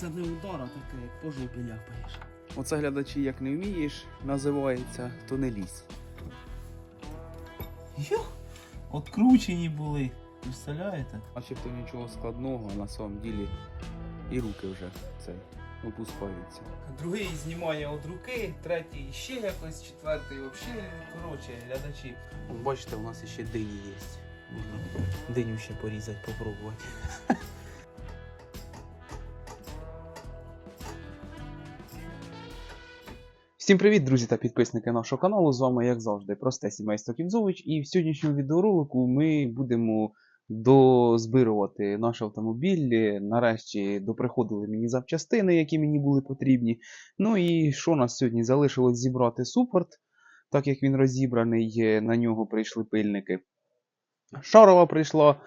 Це не удара таке, як по жопі ляпаєш. Оце глядачі, як не вмієш, називається, то не ліс. Йо! Откручені були. Представляєте? Начебто нічого складного, а на самом ділі і руки вже цей опускаються. Другий знімає від руки, третій ще якось, четвертий взагалі. Коротше, глядачі. Бачите, у нас ще дині є. Можна диню ще порізати, попробувати. Всім привіт, друзі та підписники нашого каналу. З вами, як завжди, просте сімейство Кімзович. І в сьогоднішньому відеоролику ми будемо дозбирувати наш автомобіль. Нарешті доприходили мені запчастини, які мені були потрібні. Ну і що нас сьогодні залишилось зібрати супорт, так як він розібраний, на нього прийшли пильники. Шарова прийшла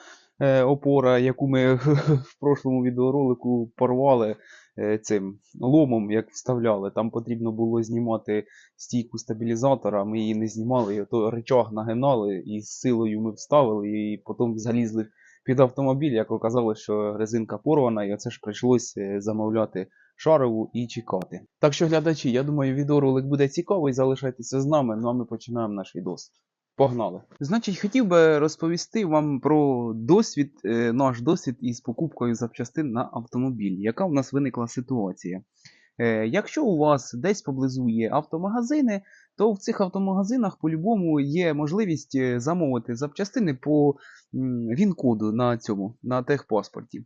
опора, яку ми в прошлому відеоролику порвали е, цим ломом, як вставляли. Там потрібно було знімати стійку стабілізатора, ми її не знімали, і ото речаг нагинали, і з силою ми вставили, і потім залізли під автомобіль, як оказалось, що резинка порвана, і оце ж прийшлось е, замовляти шарову і чекати. Так що, глядачі, я думаю, відеоролик буде цікавий, залишайтеся з нами, ну а ми починаємо наш відос. Погнали. Значить, хотів би розповісти вам про досвід, е, наш досвід із покупкою запчастин на автомобіль. Яка в нас виникла ситуація? Е, Якщо у вас десь поблизу є автомагазини, то в цих автомагазинах по-любому є можливість е, замовити запчастини по він-коду на цьому, на техпаспорті.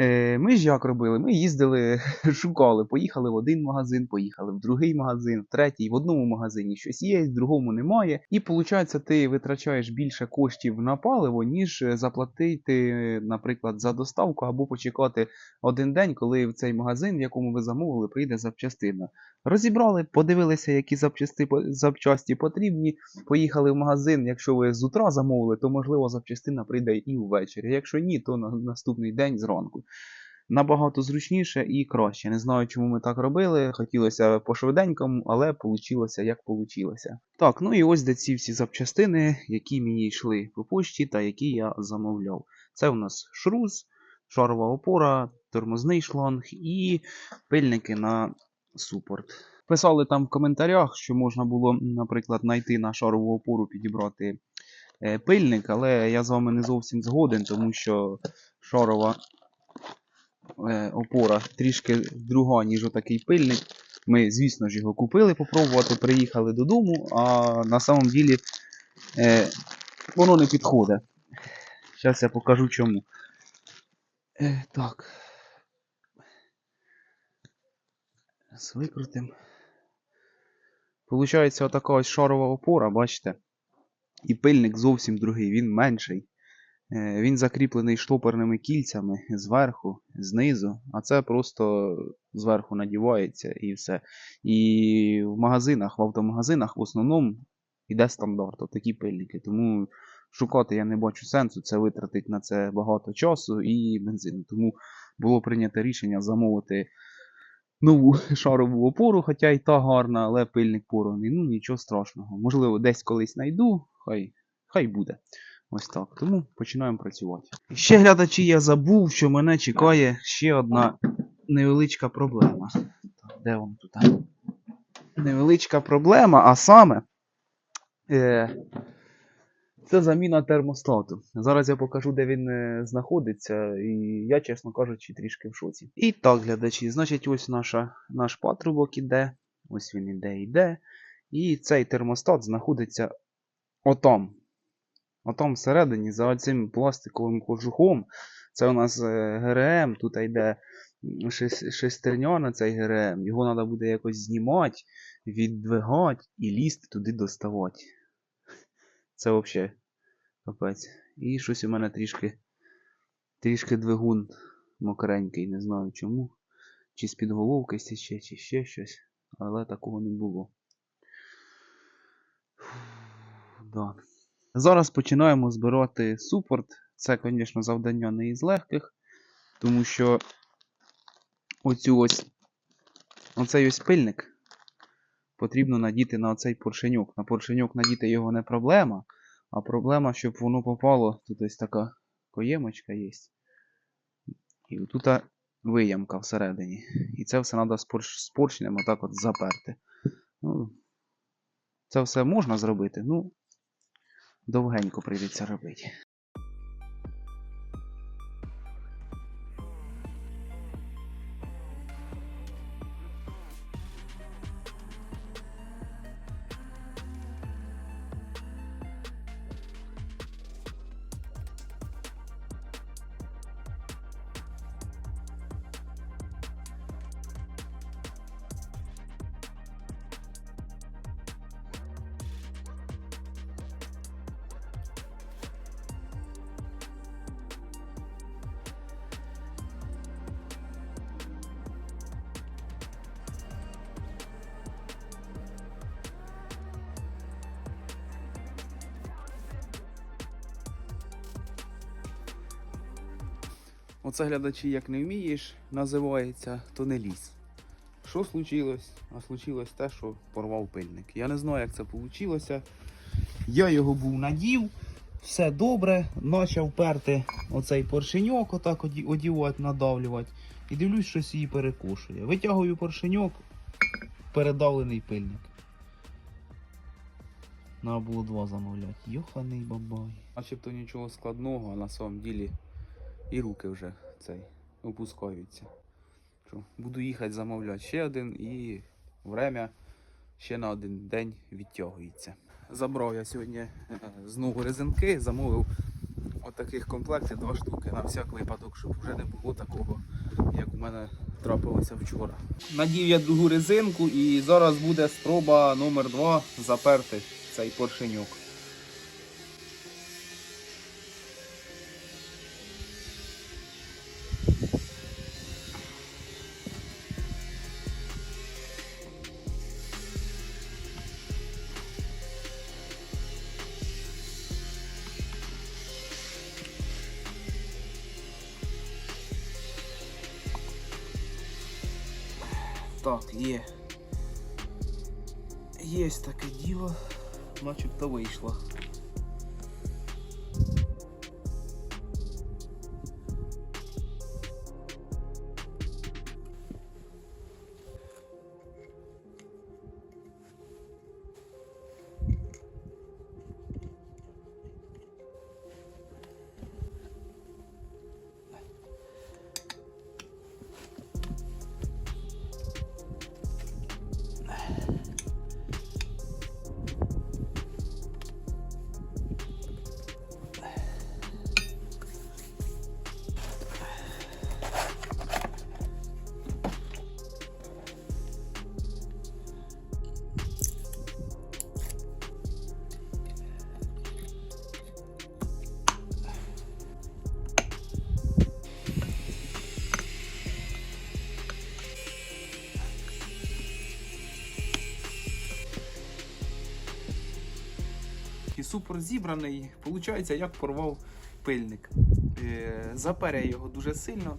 Е, Ми ж як робили? Ми їздили, шукали, поїхали в один магазин, поїхали в другий магазин, в третій, в одному магазині щось є, в другому немає. І виходить, ти витрачаєш більше коштів на паливо, ніж е, заплатити, наприклад, за доставку або почекати один день, коли в цей магазин, в якому ви замовили, прийде запчастина. Розібрали, подивилися, які запчасти, запчасті потрібні. Поїхали в магазин. Якщо ви з утра замовили, то можливо запчастина прийде і ввечері. Якщо ні, то на наступний день зранку. Набагато зручніше і краще. Не знаю, чому ми так робили. Хотілося по швиденькому, але вийшло як вийшло. Так, ну і ось де ці всі запчастини, які мені йшли по почті та які я замовляв. Це у нас шрус, шарова опора, тормозний шланг і пильники на супорт. Писали там в коментарях, що можна було, наприклад, знайти на шарову опору, підібрати е, пильник, але я з вами не зовсім згоден, тому що шарова опора трішки друга, ніж отакий пильник. Ми, звісно ж, його купили попробувати, приїхали додому, а на самом ділі е, воно не підходить. Зараз я покажу чому. Е, так. Зараз викрутим. Получається отака ось шарова опора, бачите? І пильник зовсім другий, він менший. Е, Він закріплений штопорними кільцями зверху, знизу, а це просто зверху надівається і все. І в магазинах, в автомагазинах в основному йде стандарт, такі пильники. Тому шукати я не бачу сенсу, це витратить на це багато часу і бензину. Тому було прийнято рішення замовити нову шарову опору, хоча й та гарна, але пильник порваний. Ну нічого страшного. Можливо, десь колись знайду, хай, хай буде. Ось так. Тому починаємо працювати. Ще глядачі, я забув, що мене чекає ще одна невеличка проблема. Так, де воно тут? Невеличка проблема, а саме. Е, це заміна термостату. Зараз я покажу, де він е, знаходиться, і я, чесно кажучи, трішки в шоці. І так, глядачі, значить, ось наша, наш патрубок іде. Ось він іде, іде. І цей термостат знаходиться отам. Отам всередині, за цим пластиковим кожухом. Це у нас е, ГРМ, тут йде шестерня на цей ГРМ. Його треба буде якось знімати, віддвигати і лізти туди доставати. Це взагалі капець. І щось у мене трішки, трішки двигун мокренький, не знаю чому. Чи з-під головки стіче, чи ще щось. Але такого не було. Фу, Да. Зараз починаємо збирати супорт. Це, звісно, завдання не із легких, тому що оцю ось оцей ось пильник потрібно надіти на оцей поршеньок. На поршеньок надіти його не проблема, а проблема, щоб воно попало. Тут ось така коємочка є. І тут виямка всередині. І це все треба з поршнем отак от заперти. Ну, це все можна зробити, ну довгенько прийдеться робити. Оце глядачі, як не вмієш, називається, то не ліс. Що случилось? А случилось те, що порвав пильник. Я не знаю, як це вийшло. Я його був надів, все добре, почав перти оцей поршеньок, отак одівати, надавлювати. І дивлюсь, щось її перекошує. Витягую поршеньок, передавлений пильник. Треба було два замовляти. Йоханий бабай. Начебто нічого складного, а на самом ділі і руки вже цей опускаються. Буду їхати замовляти ще один і время ще на один день відтягується. Забрав я сьогодні е, знову резинки, замовив отаких комплектів два штуки на всяк випадок, щоб вже не було такого, як у мене трапилося вчора. Надів я другу резинку і зараз буде спроба номер два заперти цей поршеньок. Супер зібраний. Получається, як порвав пильник. Е, його дуже сильно.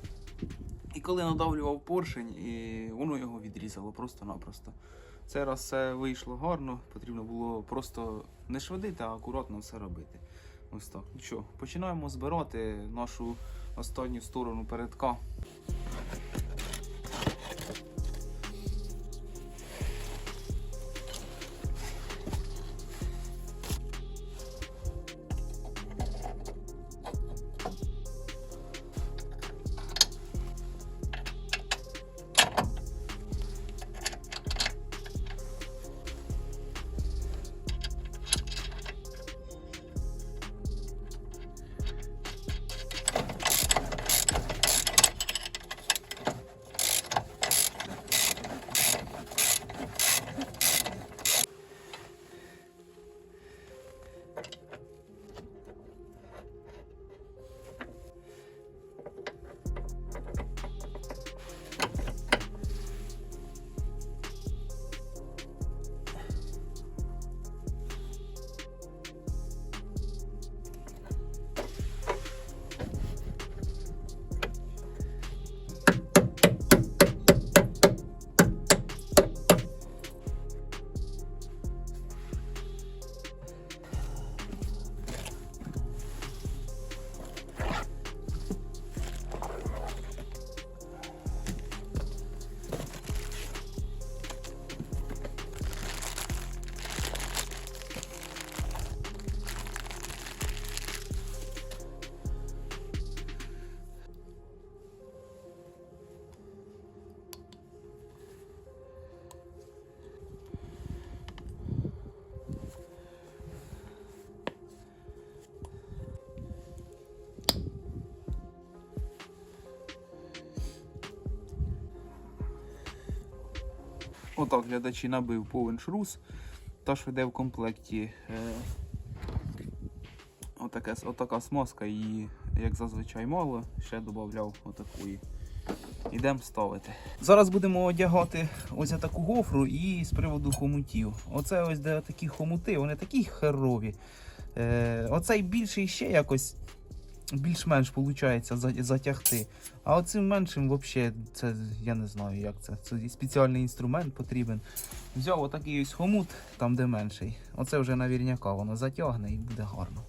І коли надавлював поршень, і воно його відрізало просто-напросто. Це раз все вийшло гарно, потрібно було просто не швидити, а акуратно все робити. Ось так. Ну що, починаємо збирати нашу останню сторону передка. Отак, глядачі набив повен шрус. Та що йде в комплекті. Е, отаке, отака смазка і як зазвичай мало, ще додав отакої. Ідемо ставити. Зараз будемо одягати ось таку гофру і з приводу хомутів. Оце ось де такі хомути, вони такі херові. Е, оцей більший ще якось більш-менш виходить затягти. А оцим меншим взагалі, це я не знаю, як це. Це спеціальний інструмент потрібен. Взяв отакий ось хомут, там де менший. Оце вже навірняка воно затягне і буде гарно.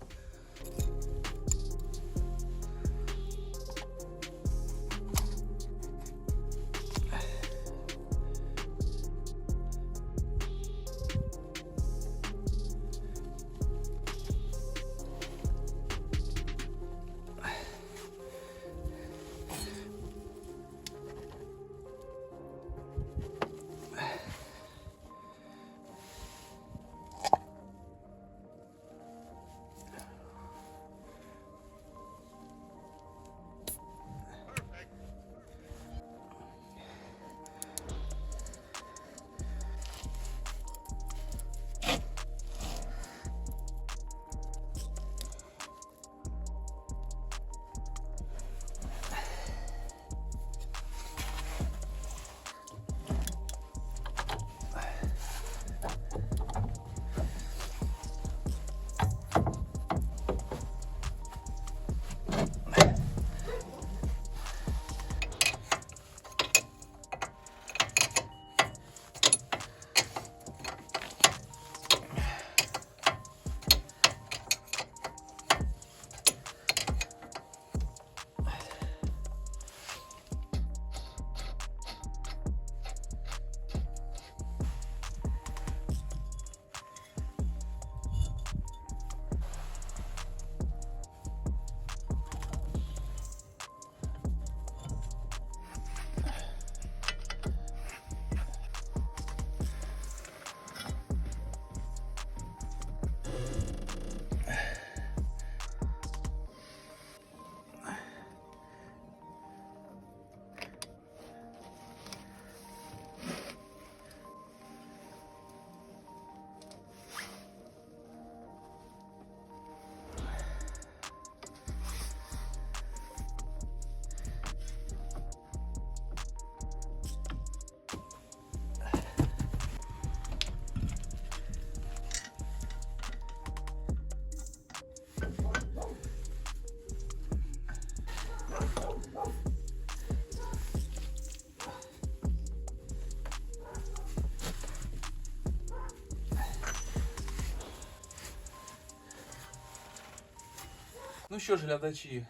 Ну що ж, глядачі, е,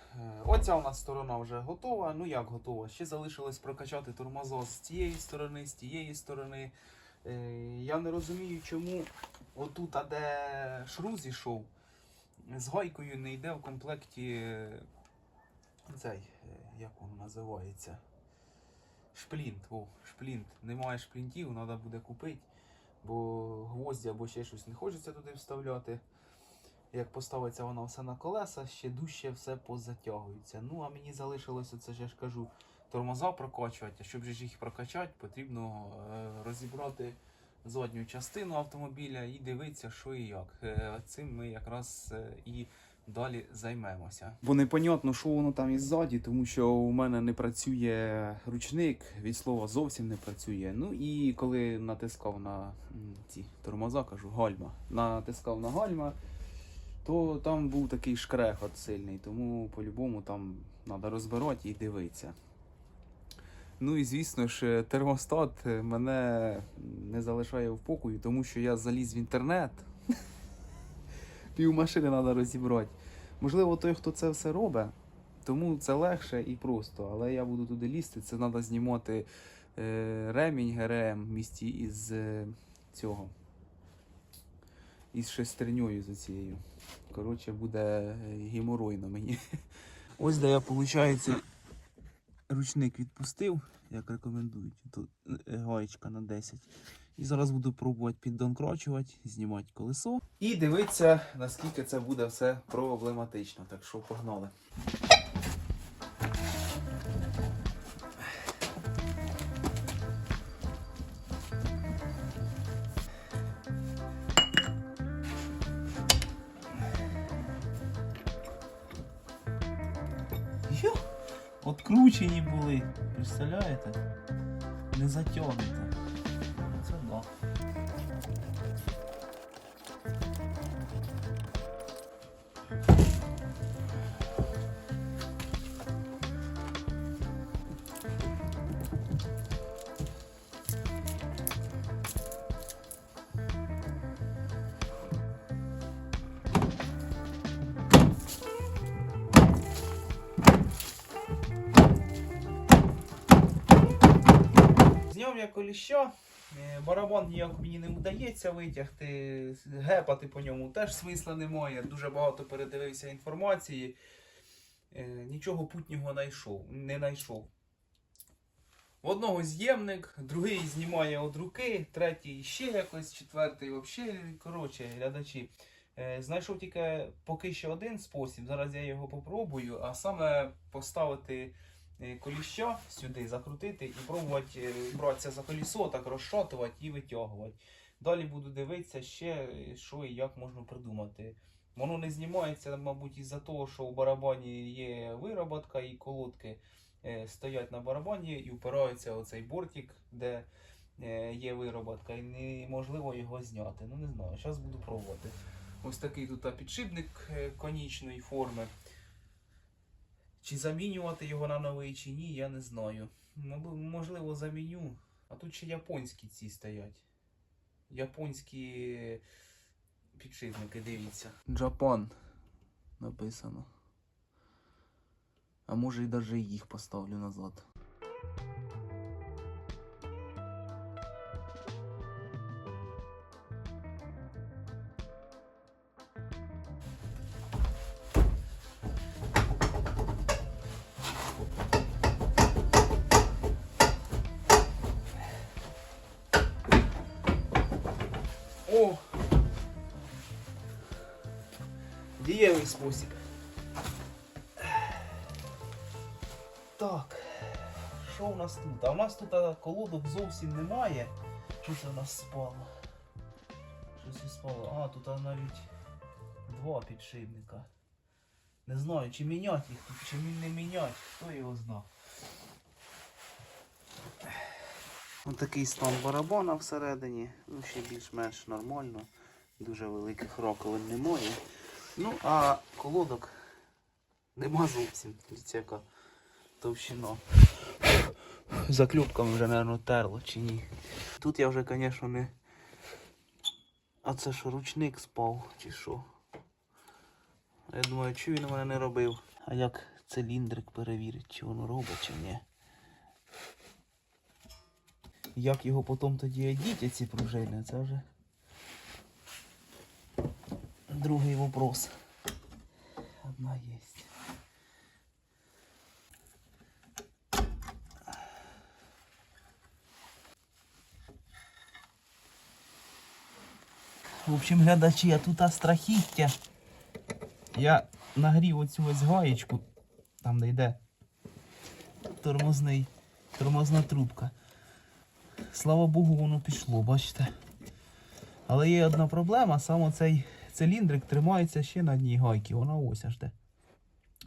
оця у нас сторона вже готова. Ну як готова? Ще залишилось прокачати тормозо з цієї сторони, з тієї сторони. Е, Я не розумію, чому отут, а де шрус зійшов, з гайкою не йде в комплекті е, цей, е, як він називається? Шплінт. О, шплінт. Немає шплінтів, треба буде купити, бо гвозді або ще щось не хочеться туди вставляти. Як поставиться вона все на колеса, ще дужче все позатягується. Ну, а мені залишилося, це ж я ж кажу, тормоза прокачувати. А щоб ж їх прокачати, потрібно е, розібрати задню частину автомобіля і дивитися, що і як. Е, цим ми якраз і далі займемося. Бо непонятно, що воно там іззаді, тому що у мене не працює ручник, від слова зовсім не працює. Ну і коли натискав на ці тормоза, кажу, гальма, натискав на гальма то там був такий шкрехот сильний, тому по-любому там треба розбирати і дивитися. Ну і звісно ж, термостат мене не залишає в покої, тому що я заліз в інтернет. Пів машини треба розібрати. Можливо, той, хто це все робить, тому це легше і просто. Але я буду туди лізти, це треба знімати е, ремінь ГРМ в місті із е, цього. Із шестерньою за цією. Коротше, буде геморойно мені. Ось де я, виходить, ручник відпустив, як рекомендують. Тут е, гаєчка на 10. І зараз буду пробувати піддонкрочувати, знімати колесо. І дивитися, наскільки це буде все проблематично. Так що погнали. Йо! Откручені були, представляєте? Не затягнуто. Коліща, е, барабан ніяк мені не вдається витягти, гепати по ньому теж смисла немає. Дуже багато передивився інформації. Е, Нічого путнього знайшов, не знайшов. В одного з'ємник, другий знімає від руки, третій ще якось, четвертий взагалі, коротше, глядачі. Е, Знайшов тільки поки що один спосіб, зараз я його попробую, а саме поставити коліща сюди, закрутити і пробувати е, братися за колесо, так розшатувати і витягувати. Далі буду дивитися ще, е, що і як можна придумати. Воно не знімається, мабуть, із-за того, що у барабані є вироботка і колодки е, стоять на барабані і впираються оцей бортик, де е, є вироботка, і неможливо його зняти. Ну не знаю, зараз буду пробувати. Ось такий тут підшипник е, конічної форми. Чи замінювати його на новий, чи ні, я не знаю. Можливо, заміню. А тут ще японські ці стоять. Японські підшипники, дивіться. Джапан написано. А може і навіть їх поставлю назад. Дієвий. Так. Що у нас тут? А у нас тут колодок зовсім немає. Що це у нас спало? Щось і спало. А, тут навіть два підшипника. Не знаю, чи міняти їх тут, чи не міняти. Хто його знав. Ось такий стан барабана всередині. Ну, ще більш-менш нормально. Дуже великих роковин немає. Ну, а колодок нема зовсім. Яка товщина. Заклюпками вже, мабуть, терло чи ні. Тут я вже, звісно, не. А це що, ручник спав, чи що? Я думаю, чи він у мене не робив. А як циліндрик перевірить, чи воно робить, чи ні. Як його потім тоді одіти, ці пружини, це вже другий вопрос. Одна є. В общем, глядачі, а тут страхіття. Я нагрів оцю ось гаєчку, там де йде тормозний, тормозна трубка. Слава Богу, воно пішло, бачите. Але є одна проблема, саме цей циліндрик тримається ще на одній гайці, вона ось аж де.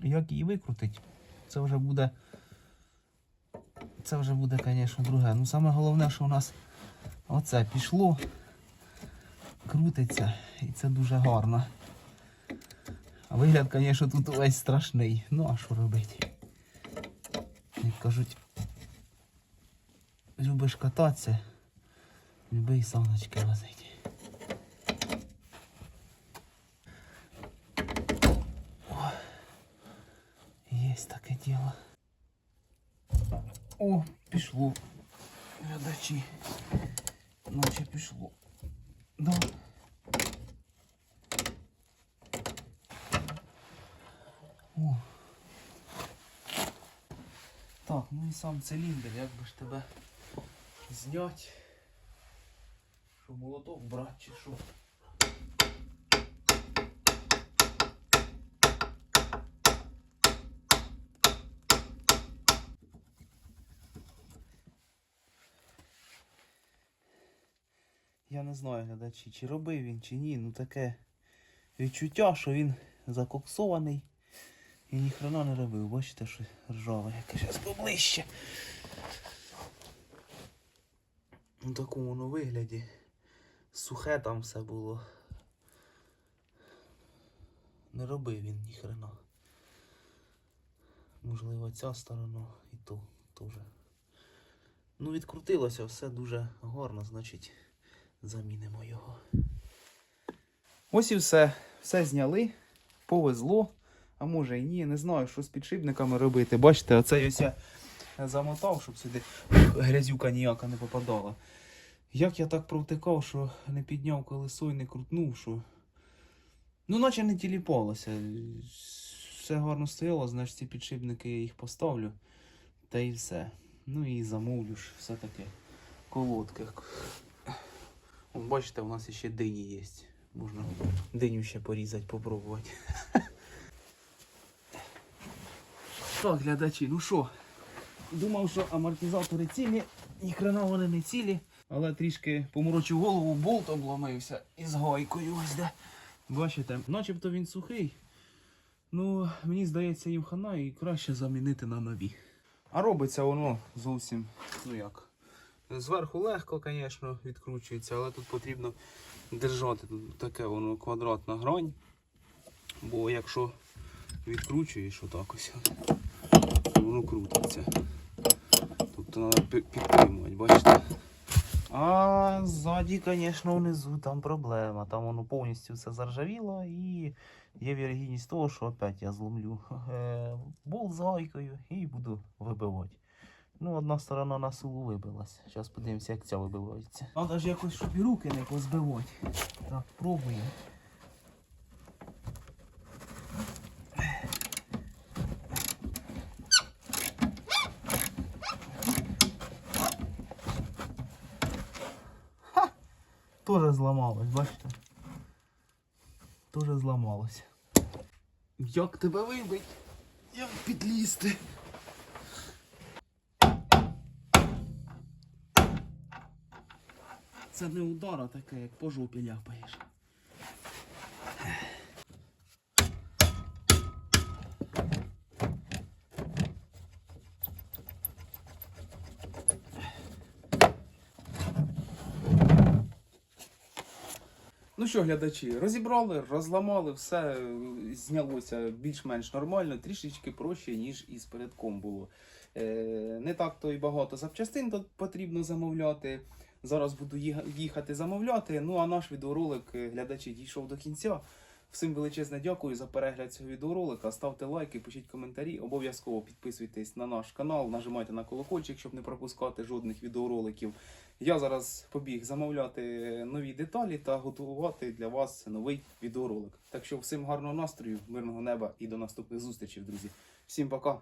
Як її викрутить, це вже буде. Це вже буде, звісно, друге. Ну саме головне, що у нас оце пішло, крутиться, і це дуже гарно. А вигляд, звісно, тут увесь страшний. Ну а що робити? Як кажуть, любиш кататися, люби і саночки возить. О, Есть таке діло. О, пішло. Глядачі. Наче пішло. Да. О. Так, ну і сам циліндр, як би ж тебе зняти. Що молоток брати чи що? Я не знаю, глядачі, чи робив він, чи ні. Ну таке відчуття, що він закоксований І ніхрена не робив, бачите, що ржаве, яке зараз поближче. У такому воно вигляді. Сухе там все було. Не робив він ніхрена. Можливо, ця сторона і ту теж. Ну, відкрутилося все дуже гарно, значить, замінимо його. Ось і все. Все зняли, повезло. А може і ні, не знаю, що з підшипниками робити. Бачите, оце ось я замотав, щоб сюди грязюка ніяка не попадала. Як я так провтикав, що не підняв колесо і не крутнув, що. Ну, наче не тіліпалося. Все гарно стояло, значить ці підшипники я їх поставлю. Та і все. Ну і замовлю ж все таке. Колодки. Бачите, у нас ще дині є. Можна диню ще порізати, попробувати. Так, глядачі, ну що? Думав, що амортизатори цілі, ніхрена вони не цілі. Але трішки поморочив голову, болт обломився із гайкою ось де. Бачите, начебто він сухий. Ну, мені здається, їм хана і краще замінити на нові. А робиться воно зовсім, ну як. Зверху легко, звісно, відкручується, але тут потрібно держати. Тут таке воно квадратна грань. Бо якщо відкручуєш отак ось, то воно крутиться. Тобто треба підтримувати, бачите? А ззаді, звісно, внизу там проблема. Там воно повністю все заржавіло і є вірогідність того, що опять я зломлю е, гайкою і буду вибивати. Ну, одна сторона на силу вибилась. Зараз подивимося, як ця вибивається. Треба ж якось, щоб і руки не позбивати. Так, пробуємо. Тоже зламалось, бачите? Тоже зламалось. Як тебе вибить? Як підлізти? Це не удар, а таке, як по жопі ляпаєш. Ну що, глядачі, розібрали, розламали, все знялося більш-менш нормально, трішечки проще, ніж із передком було. Е, не так то і багато запчастин тут потрібно замовляти. Зараз буду їхати замовляти. Ну а наш відеоролик е, глядачі дійшов до кінця. Всім величезне дякую за перегляд цього відеоролика. Ставте лайки, пишіть коментарі. Обов'язково підписуйтесь на наш канал, нажимайте на колокольчик, щоб не пропускати жодних відеороликів. Я зараз побіг замовляти нові деталі та готувати для вас новий відеоролик. Так що всім гарного настрою, мирного неба і до наступних зустрічей, друзі. Всім пока!